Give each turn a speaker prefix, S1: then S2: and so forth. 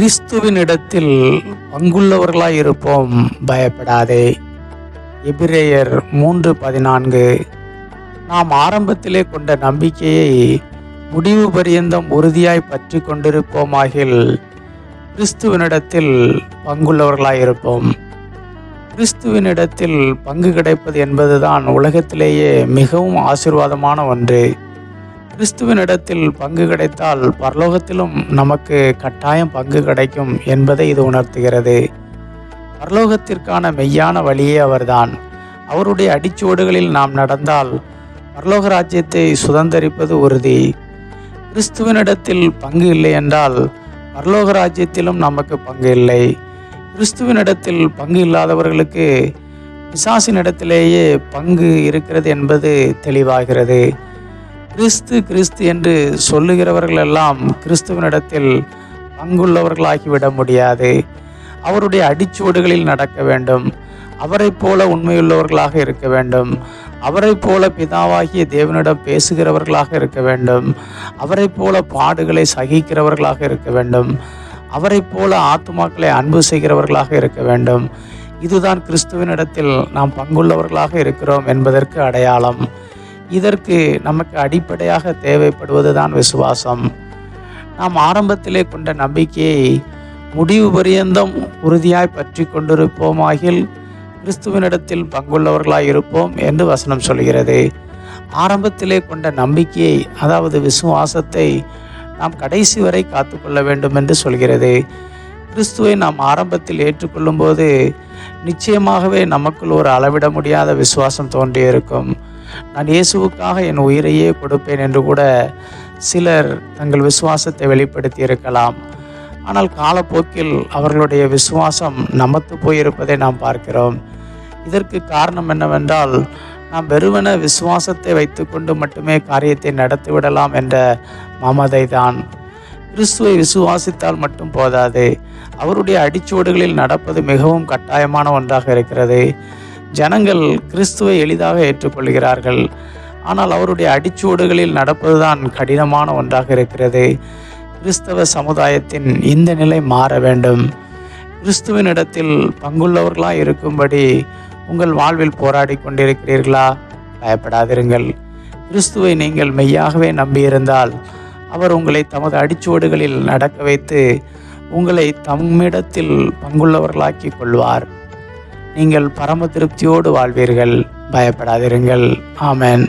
S1: கிறிஸ்துவினிடத்தில் பங்குள்ளவர்களாய் இருப்போம் பயப்படாதே. எபிரேயர் மூன்று பதினான்கு. நாம் ஆரம்பத்திலே கொண்ட நம்பிக்கையை முடிவு பரியந்தம் உறுதியாய் பற்றி கொண்டிருப்போமாகில் கிறிஸ்துவனிடத்தில் பங்குள்ளவர்களாயிருப்போம். கிறிஸ்துவனிடத்தில் பங்கு கிடைப்பது என்பதுதான் உலகத்திலேயே மிகவும் ஆசீர்வாதமான ஒன்று. கிறிஸ்துவனிடத்தில் பங்கு கிடைத்தால் பரலோகத்திலும் நமக்கு கட்டாயம் பங்கு கிடைக்கும் என்பதை இது உணர்த்துகிறது. பரலோகத்திற்கான மெய்யான வழியே அவர்தான். அவருடைய அடிச்சுவடுகளில் நாம் நடந்தால் பரலோக ராஜ்யத்தை சுதந்தரிப்பது உறுதி. கிறிஸ்துவனிடத்தில் பங்கு இல்லை என்றால் பரலோக ராஜ்யத்திலும் நமக்கு பங்கு இல்லை. கிறிஸ்துவனிடத்தில் பங்கு இல்லாதவர்களுக்கு பிசாசினிடத்திலேயே பங்கு இருக்கிறது என்பது தெளிவாகிறது. கிறிஸ்து கிறிஸ்து என்று சொல்லுகிறவர்கள் எல்லாம் கிறிஸ்துவனிடத்தில் பங்குள்ளவர்களாகிவிட முடியாது. அவருடைய அடிச்சுவடுகளில் நடக்க வேண்டும். அவரைப் போல உண்மையுள்ளவர்களாக இருக்க வேண்டும். அவரைப் போல பிதாவாகிய தேவனிடம் பேசுகிறவர்களாக இருக்க வேண்டும். அவரைப் போல பாடுகளை சகிக்கிறவர்களாக இருக்க வேண்டும். அவரைப் போல ஆத்துமாக்களை அன்பு செய்கிறவர்களாக இருக்க வேண்டும். இதுதான் கிறிஸ்துவனிடத்தில் நாம் பங்குள்ளவர்களாக இருக்கிறோம் என்பதற்கு அடையாளம். இதற்கு நமக்கு அடிப்படையாக தேவைப்படுவது தான் விசுவாசம். நாம் ஆரம்பத்திலே கொண்ட நம்பிக்கையை முடிவு பரியந்தம் உறுதியாய் பற்றி கொண்டிருப்போமாகில் கிறிஸ்துவனிடத்தில் பங்குள்ளவர்களாய் இருப்போம் என்று வசனம் சொல்கிறது. ஆரம்பத்திலே கொண்ட நம்பிக்கையை அதாவது விசுவாசத்தை நாம் கடைசி வரை காத்துக்கொள்ள வேண்டும் என்று சொல்கிறது. கிறிஸ்துவை நாம் ஆரம்பத்தில் ஏற்றுக்கொள்ளும் போது நிச்சயமாகவே நமக்குள் ஒரு அளவிட முடியாத விசுவாசம் தோன்றியிருக்கும். நான் இயேசுவுக்காக என் உயிரையே கொடுப்பேன் என்று கூட சிலர் தங்கள் விசுவாசத்தை வெளிப்படுத்தி இருக்கலாம். ஆனால் காலப்போக்கில் அவர்களுடைய விசுவாசம் நமத்து போயிருப்பதை நாம் பார்க்கிறோம். இதற்கு காரணம் என்னவென்றால் நாம் வெறுவன விசுவாசத்தை வைத்துக்கொண்டு மட்டுமே காரியத்தை நடத்திவிடலாம் என்ற மமதை தான். கிறிஸ்துவை விசுவாசித்தால் மட்டும் போதாது. அவருடைய அடிச்சுவடுகளில் நடப்பது மிகவும் கட்டாயமான ஒன்றாக இருக்கிறது. ஜனங்கள் கிறிஸ்துவை எளிதாக ஏற்றுக்கொள்கிறார்கள். ஆனால் அவருடைய அடிச்சுவடுகளில் நடப்பதுதான் கடினமான ஒன்றாக இருக்கிறது. கிறிஸ்தவ சமுதாயத்தின் இந்த நிலை மாற வேண்டும். கிறிஸ்துவனிடத்தில் பங்குள்ளவர்களாக இருக்கும்படி உங்கள் வாழ்வில் போராடி கொண்டிருக்கிறீர்களா? பயப்படாதிருங்கள். கிறிஸ்துவை நீங்கள் மெய்யாகவே நம்பியிருந்தால் அவர் உங்களை தமது அடிச்சுவடுகளில் நடக்க வைத்து உங்களை தம்மிடத்தில் பங்குள்ளவர்களாக்கி கொள்வார். நீங்கள் பரம திருப்தியோடு வாழ்வீர்கள். பயப்படாதிருங்கள். ஆமென்.